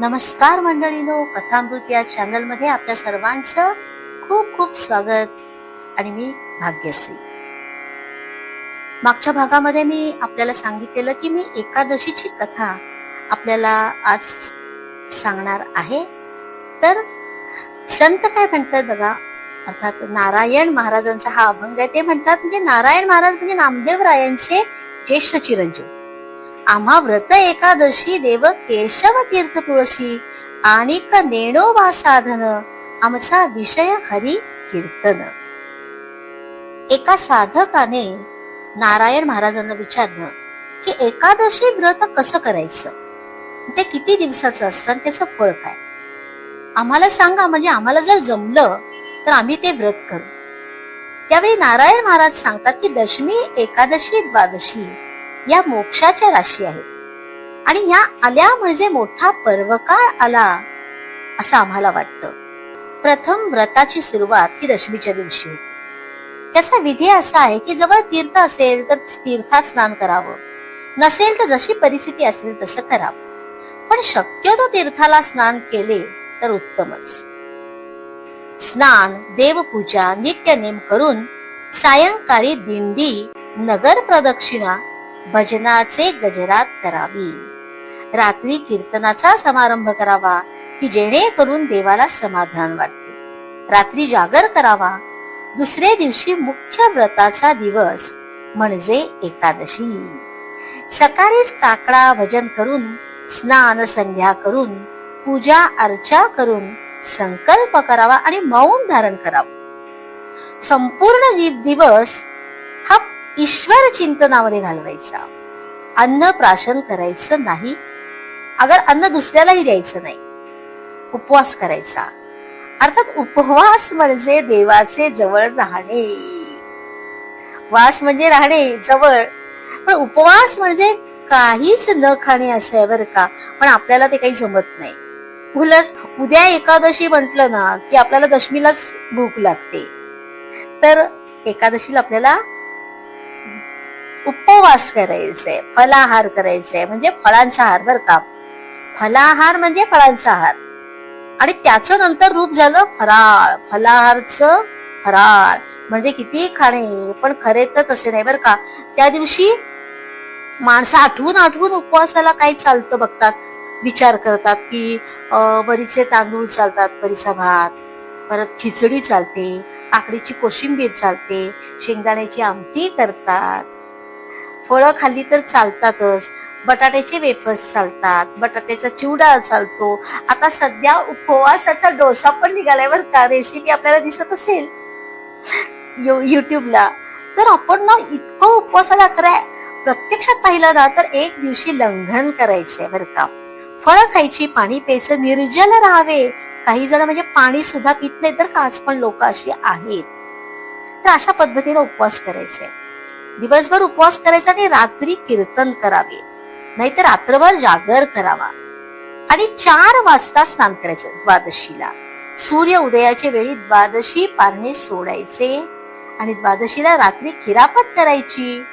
नमस्कार मंडळीनो कथामृत या चॅनलमध्ये आपल्या सर्वांचं खूप खूप स्वागत आणि मी भाग्यश्री. मागच्या भागामध्ये मी आपल्याला सांगितलेलं की मी एकादशीची कथा आपल्याला आज सांगणार आहे. तर संत काय म्हणतात बघा? अर्थात नारायण महाराजांचा हा अभंग आहे. ते म्हणतात म्हणजे नारायण महाराज म्हणजे नामदेव रायांचे ज्येष्ठ चिरंजीव. आम्हा व्रत एकादशी देव केशव तीर्थ तुळसी आणिक नेणोबा साधन. आमचा विषय हरी कीर्तन. एका साधकाने नारायण महाराजांना विचारलं की एकादशी व्रत कसं करायचं? ते किती दिवसाचं असतं आणि त्याचं फळ काय? आम्हाला सांगा म्हणजे आम्हाला जर जमलं तर आम्ही ते व्रत करू. त्यावेळी नारायण महाराज सांगतात की दशमी एकादशी द्वादशी या मोक्षाच्या राशी आहेत आणि या आल्या म्हणजे मोठा पर्वकाळ आला असं आम्हाला वाटतं. प्रथम व्रताची सुरुवात ही दशमीच्या दिवशी होती. त्याचा विधी असा आहे की जवळ तीर्थ असेल तर तीर्थात स्नान करावं. नसेल तर जशी परिस्थिती असेल तसं करावं. पण शक्यतो तीर्थाला स्नान केले तर उत्तमच. स्नान देवपूजा नित्यनेम करून सायंकाळी दिंडी नगर प्रदक्षिणा भजनाचे गजरात करावी. रात्री कीर्तनाचा समारंभ करावा की जेणेकरून देवाला समाधान वाटते. रात्री जागर करावा. दुसरे दिवशी मुख्य व्रताचा दिवस म्हणजे एकादशी. सकाळीच काकडा भजन करून स्नान संध्या करून पूजा अर्चा करून संकल्प करावा आणि मौन धारण करावं. संपूर्ण दिवस हा ईश्वर चिंतनामध्ये घालवायचा. अन्न प्राशन करायचं नाही. अगर अन्न दुसऱ्यालाही द्यायचं नाही. उपवास करायचा. अर्थात उपवास म्हणजे देवाचे जवळ राहणे. वास म्हणजे राहणे जवळ. पण उपवास म्हणजे काहीच न खाणे असं आहे बरं का. पण आपल्याला ते काही जमत नाही. उलट उद्या एकादशी म्हटलं ना की आपल्याला दशमीलाच भूक लागते. तर एकादशीला आपल्याला उपवास करायचंय फलाहार करायचंय म्हणजे फळांचा हार बर का. फलाहार म्हणजे फळांचा हार आणि त्याचं नंतर रूप झालं फराळ. फलाहारचं फराळ. म्हणजे किती खाणे पण खरे तर तसे नाही बर का. त्या दिवशी माणसं आठवून आठवून उपवासाला काय चालतं बघतात? विचार करतात की बरीचे तांदूळ चालतात बरीचा भात. परत खिचडी चालते काकडीची कोशिंबीर चालते शेंगदाण्याची आमटी करतात. फळं खाल्ली तर चालतातच. बटाट्याचे वेफर्स चालतात बटाट्याचा चिवडा चालतो. आता सध्या उपवासाचा डोसा पण निघालाय बरं का? रेसिपी आपल्याला दिसत असेल? युट्यूबला तर आपण ना इतकं उपवासाला कराय प्रत्यक्षात पाहिलं ना तर एक दिवशी लंघन करायचंय बरं का? फळं खायची पाणी प्यायचं निर्जल राहावे. काही जण म्हणजे पाणी सुद्धा पित नाही तर आज पण लोक अशी आहेत. तर अशा पद्धतीने उपवास करायचे दिवसभर उपवास करायचा आणि रात्री कीर्तन करावे. नाहीतर रात्रभर जागर करावा. आणि चार वाजता स्नान करायचं द्वादशीला. सूर्य उदयाच्या वेळी द्वादशी पारणे सोडायचे आणि द्वादशीला रात्री खिरापत करायची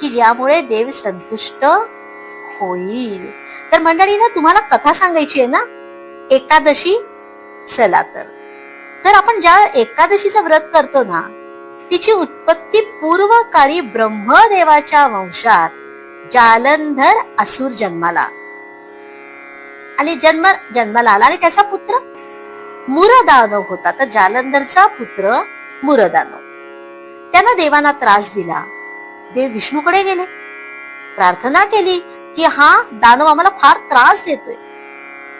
की ज्यामुळे देव संतुष्ट होईल. तर मंडळीनं तुम्हाला कथा सांगायची आहे ना? एकादशी? चला तर. तर आपण ज्या एकादशीचं व्रत करतो ना तिची उत्पत्ती पूर्व काळी ब्रह्मदेवाच्या वंशात जालंधर असुर जन्माला. आणि जन्म जन्माला आला. आणि त्याचा पुत्र मुरदानव होता. तर जालंधरचा पुत्र मुरदानव. त्यानं देवांना त्रास दिला. देव विष्णूकडे गेले. प्रार्थना केली की हा दानव आम्हाला फार त्रास देतोय.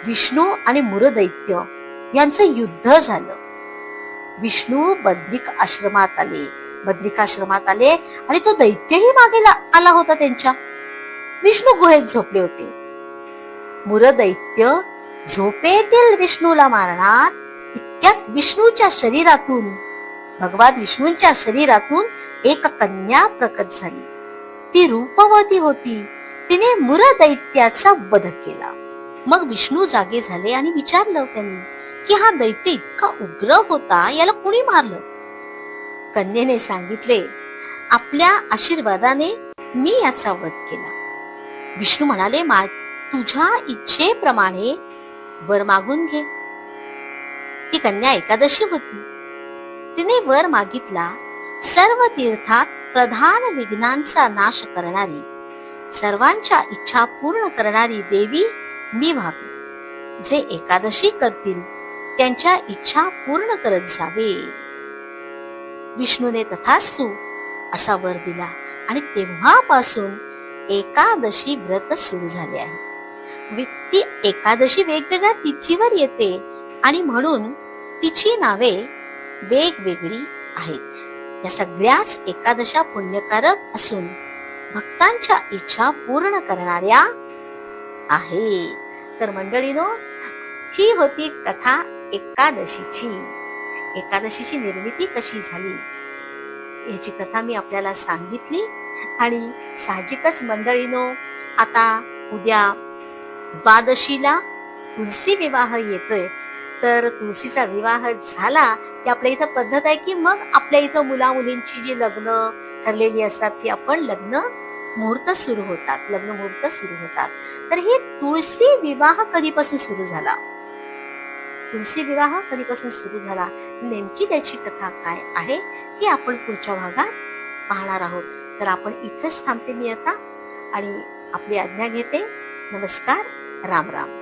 विष्णू आणि मुरदैत्य यांचं युद्ध झालं. विष्णू बद्रिक आश्रमात आले. बद्रिकाश्रमात आले आणि तो दैत्यही मागे आला होता त्यांच्या. विष्णू गुहेत झोपले होते. मुर दैत्य झोपेतील विष्णूला मारणार इतक्यात विष्णूच्या शरीरातून भगवान विष्णूंच्या शरीरातून एक कन्या प्रकट झाली. ती रूपवती होती. तिने मुर दैत्याचा वध केला. मग विष्णू जागे झाले आणि विचारलं त्यांनी की हा दैत्य इतका उग्र होता याला कुणी मारलं? कन्येने सांगितले आपल्या आशीर्वादाने मी याचा वध केला. विष्णू म्हणाले "मा- तुझ्या इच्छेप्रमाणे वर मागून घे. ती कन्या एकादशी होती. तिने वर मागितला सर्व तीर्थात प्रधान विघ्नांचा नाश करणारी सर्वांच्या इच्छा पूर्ण करणारी देवी मी व्हावी. जे एकादशी करतील त्यांच्या इच्छा पूर्ण करत जावे. विष्णूने तथास्तु असा वर दिला आणि तेव्हापासून एकादशी व्रत सुरू झाले आहे. ती एकादशी वेगवेगळ्या तिथीवर येते आणि म्हणून तिची नावे वेगवेगळी आहेत. या सगळ्याच एकादशा पुण्यकारक असून भक्तांच्या इच्छा पूर्ण करणाऱ्या आहे तर मंडळीनो ही होती कथा एकादशीची एकादशीची निर्मिती कशी झाली? याची कथा मी आपल्याला सांगितली आणि साहजिकच मंडळीनो आता उद्या द्वादशीला तुलसी विवाह येतोय. तर तुलसीचा विवाह झाला की आपल्या इथं पद्धत आहे की मग आपल्या इथं मुला मुलींची जी लग्न ठरलेली असतात ती आपण लग्न मुहूर्त सुरू होतात लग्न मुहूर्त सुरू होतात. तर हे तुळशी विवाह कधीपासून सुरू झाला? तुलसी विवाह कधीपासून सुरू झाला? नेमकी त्याची कथा काय आहे? ही आपण पुढच्या भागात पाहणार आहोत. तर आपण इथेच थांबते मी आता आणि आपली आज्ञा घेते. नमस्कार. राम राम.